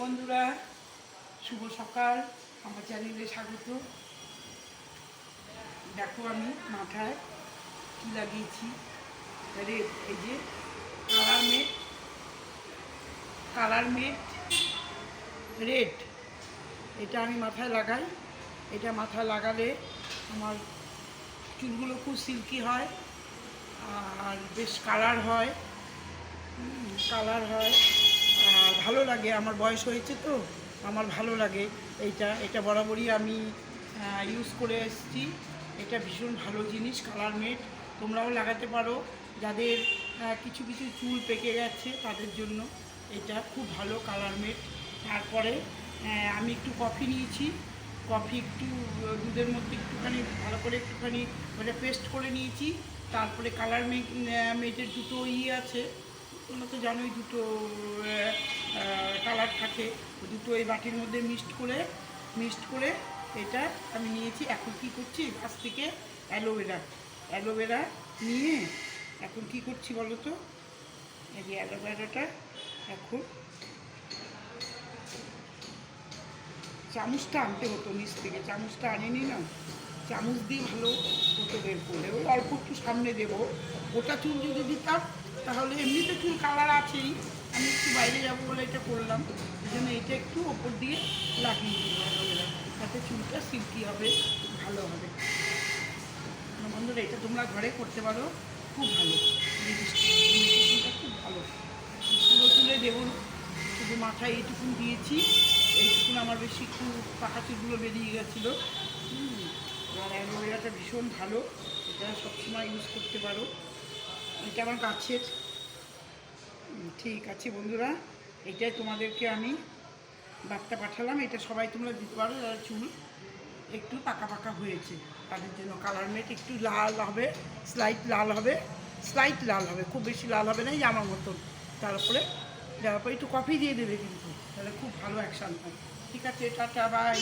বন্ধুরা, শুভ সকাল। আমার চ্যানেলে স্বাগত। দেখো আমি মাথায় কি লাগিয়েছি। রেড এই যে colour matte. Colour matte red. এটা আমি মাথায় লাগাই। এটা মাথায় লাগালে আমার চুলগুলো খুব সিল্কি হয় আর বেশ কালার হয়। কালার হয়। ভালো লাগে। আমার বয়স হয়েছে তো, আমার ভালো লাগে। এইটা, এটা বরাবরই আমি ইউজ করে এসেছি। এটা ভীষণ ভালো জিনিস কালার মেট তোমরাও লাগাতে পারো। যাদের কিছু কিছু চুল পেকে গেছে, তাদের জন্য এটা খুব ভালো কালার মেট তারপরে আমি একটু কফি নিয়েছি। কফি একটু, দুধের মধ্যে একটুখানি, ভালো করে একটুখানি মানে পেস্ট করে নিয়েছি। তারপরে কালার মেট মেটের দুটো ইয়ে আছে। তোমরা তো জানোই দুটো কালার থাকে। দুটো এই বাটির মধ্যে মিক্সড করে মিক্সড করে এটা আমি নিয়েছি। এখন কি করছি? গাছ থেকে অ্যালোভেরা। অ্যালোভেরা নিয়ে এখন কি করছি বলো তো? এই যে অ্যালোভেরাটা এখন চামচটা আনতে হতো নিচ থেকে। চামচটা আনিনি না? চামচ দিয়ে ভালো হতো বের করলে ওই অল্প একটু সামনে দেবো। গোটা চুল যদি দিতাম, তাহলে এমনিতে চুল কালার আছেই। আমি একটু বাইরে যাব বলে এটা করলাম। এই জন্য এটা একটু ওপর দিয়ে লাগিয়ে দিল অ্যালোভেরা তাতে চুলটা সিল্কি হবে, ভালো হবে। বন্ধুরা, এটা তোমরা ঘরে করতে পারো। খুব ভালো। খুব ভালো। পুরো চুলে দেবো শুধু মাথায় এইটুকুন দিয়েছি। এইটুকুন আমার বেশি একটু পাকা চুলগুলো বেরিয়ে গেছিল। আর অ্যালোভেরাটা ভীষণ ভালো। এটা সবসময় ইউজ করতে পারো। এটা আমার গাছের ঠিক আছে বন্ধুরা, এটাই তোমাদেরকে আমি বার্তা পাঠালাম। এটা সবাই তোমরা দিতে পারো, যারা চুল একটু পাকা পাকা হয়েছে, তাদের জন্য কালার মেট একটু লাল হবে স্লাইট লাল হবে স্লাইট লাল হবে, খুব বেশি লাল হবে না আমার মতন। তারপরে তারপরে একটু কফি দিয়ে দেবে কিন্তু, তাহলে খুব ভালো অ্যাকশান হয়। ঠিক আছে, টাটা বাই